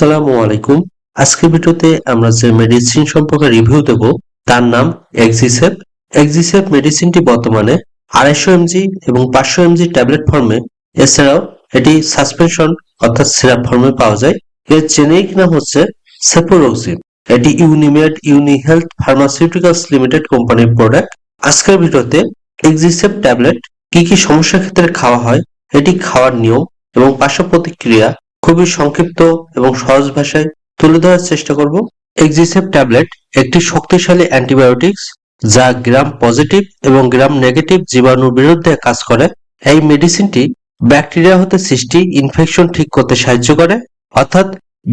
সালামু আলাইকুম। আজকের ভিডিওতে আমরা যে মেডিসিন সম্পর্কে রিভিউ দেব, তার নাম এক্সিসেপ এক্সিসেপ মেডিসিনটি বর্তমানে আড়াইশো এমজি এবং পাঁচশো এমজি ট্যাবলেট ফর্মে এছাড়াও এটি সাসপেনশন অর্থাৎ সিরাপ ফর্মে পাওয়া যায়। এর জেনেরিক নাম হচ্ছে সেপোরোক্সিন এটি Unimed uni health pharmaceuticals limited কোম্পানির প্রোডাক্ট আজকের ভিডিওতে এক্সিসেপ ট্যাবলেট কি কি সমস্যার ক্ষেত্রে খাওয়া হয়, এটি খাওয়ার নিয়ম এবং পার্শ্ব প্রতিক্রিয়া খুবই সংক্ষিপ্ত এবং সহজ ভাষায় তুলে ধরার চেষ্টা করব। এক্সিসেপ ট্যাবলেট একটি শক্তিশালী অ্যান্টিবায়োটিক্স যা গ্রাম পজিটিভ এবং গ্রাম নেগেটিভ জীবাণুর বিরুদ্ধে কাজ করে। এই মেডিসিনটি ব্যাকটেরিয়া হতে সৃষ্টি ইনফেকশন ঠিক করতে সাহায্য করে। অর্থাৎ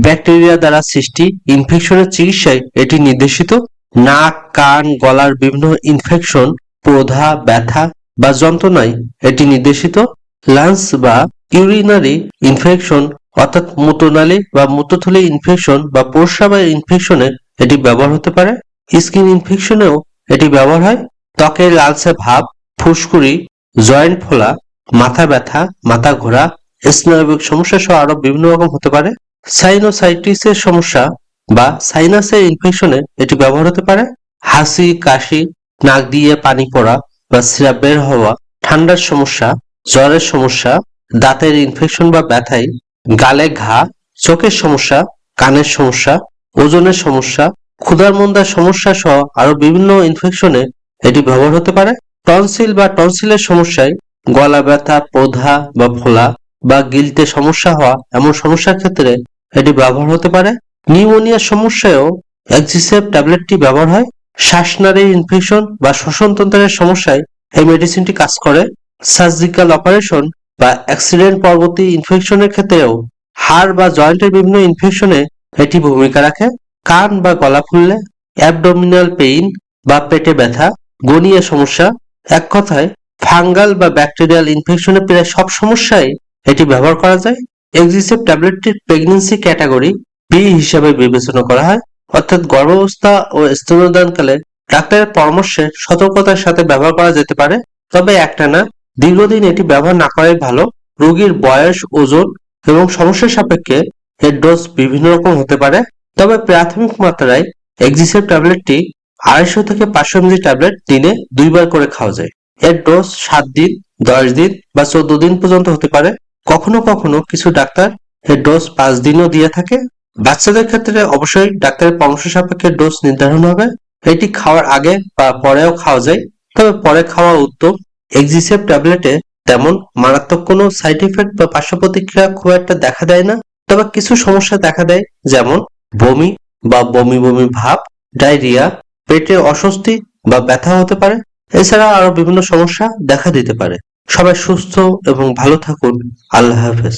ব্যাকটেরিয়া দ্বারা সৃষ্টি ইনফেকশনের চিকিৎসায় এটি নির্দেশিত। নাক, কান, গলার বিভিন্ন ইনফেকশন প্রধা, ব্যথা বা যন্ত্রণায় এটি নির্দেশিত। লাংস বা ইউরিনারি ইনফেকশন অর্থাৎ মূত্রনালী বা মূত্রথলি ইনফেকশন বা প্রস্রাবের ইনফেকশনে এটি ব্যবহার হতে পারে। স্কিন ইনফেকশনেও এটি ব্যবহার হয়। ত্বকের লালচে ভাব, ফুসকুড়ি, জয়েন্ট ফোলা, মাথা ব্যথা, মাথা ঘোরা, স্নায়বিক সমস্যা সহ আরও বিভিন্ন রকম হতে পারে। সাইনোসাইটিসের সমস্যা বা সাইনাসের ইনফেকশনে এটি ব্যবহার হতে পারে। হাসি, কাশি, নাক দিয়ে পানি পড়া বা সিরাপ বের হওয়া, ঠান্ডার সমস্যা, জ্বরের সমস্যা, দাঁতের ইনফেকশন বা ব্যথায় গালে ঘা, চোখের সমস্যা, কানের সমস্যা, ওজনের সমস্যা, ক্ষুধার মন্দার সমস্যা সহ আরও বিভিন্ন ইনফেকশনে এটি ব্যবহার হতে পারে। টনসিল বা টনসিলের সমস্যায় গলা ব্যথা, প্রধা বা ফোলা বা গিলতে সমস্যা হওয়া এমন সমস্যার ক্ষেত্রে এটি ব্যবহার হতে পারে। নিউমোনিয়ার সমস্যায়ও এক্সিসেপ ট্যাবলেটটি ব্যবহার হয়। শ্বাসনালীর ইনফেকশন বা শ্বসনতন্ত্রের সমস্যায় এই মেডিসিনটি কাজ করে। সার্জিক্যাল অপারেশন বা অ্যাক্সিডেন্ট পরবর্তী ইনফেকশনের ক্ষেত্রেও হাড় বা জয়েন্টের বিভিন্ন ইনফেকশনে এটি ভূমিকা রাখে। কান বা গলা ফুললে অ্যাবডোমিনাল পেইন বা পেটে ব্যথা, গনিয়া সমস্যা। এক কথায়, ফাঙ্গাল বা ব্যাকটেরিয়াল ইনফেকশনের প্রায় সব সমস্যায় এটি ব্যবহার করা যায়। এক্সিসেপ ট্যাবলেটটির প্রেগন্যান্সি ক্যাটাগরি বি হিসাবে বিবেচনা করা হয়। অর্থাৎ গর্ভাবস্থা ও স্তন্যদানকালে ডাক্তারের পরামর্শে সতর্কতার সাথে ব্যবহার করা যেতে পারে। তবে একটানা দীর্ঘদিন এটি ব্যবহার না করাই ভালো। রোগীর বয়স, ওজন এবং সমস্যার সাপেক্ষে এর ডোজ বিভিন্ন রকম হতে পারে। তবে প্রাথমিক মাত্রায় এক্সিসেপ ট্যাবলেটটি আড়াইশো থেকে পাঁচশো এমজি ট্যাবলেট দিনে দুইবার করে খাওয়া যায়। এর ডোজ সাত দিন, দশ দিন বা চোদ্দ দিন পর্যন্ত হতে পারে। কখনো কখনো কিছু ডাক্তার এর ডোজ পাঁচ দিনও দিয়ে থাকে। বাচ্চাদের ক্ষেত্রে অবশ্যই ডাক্তারের পরামর্শ সাপেক্ষে ডোজ নির্ধারণ হবে। এটি খাওয়ার আগে বা পরেও খাওয়া যায়। তবে পরে খাওয়া উত্তম। এক্সিসেপ ট্যাবলেটে তেমন মারাত্মক কোনো সাইড ইফেক্ট বা পার্শ্ব প্রতিক্রিয়া খুব একটা দেখা দেয় না, তবে কিছু সমস্যা দেখা দেয়, যেমন বমি বা বমি বমি ভাব, ডায়রিয়া, পেটে অস্বস্তি বা ব্যথা হতে পারে। এছাড়া আরও বিভিন্ন সমস্যা দেখা দিতে পারে। সবাই সুস্থ এবং ভালো থাকুন। আল্লাহ হাফেজ।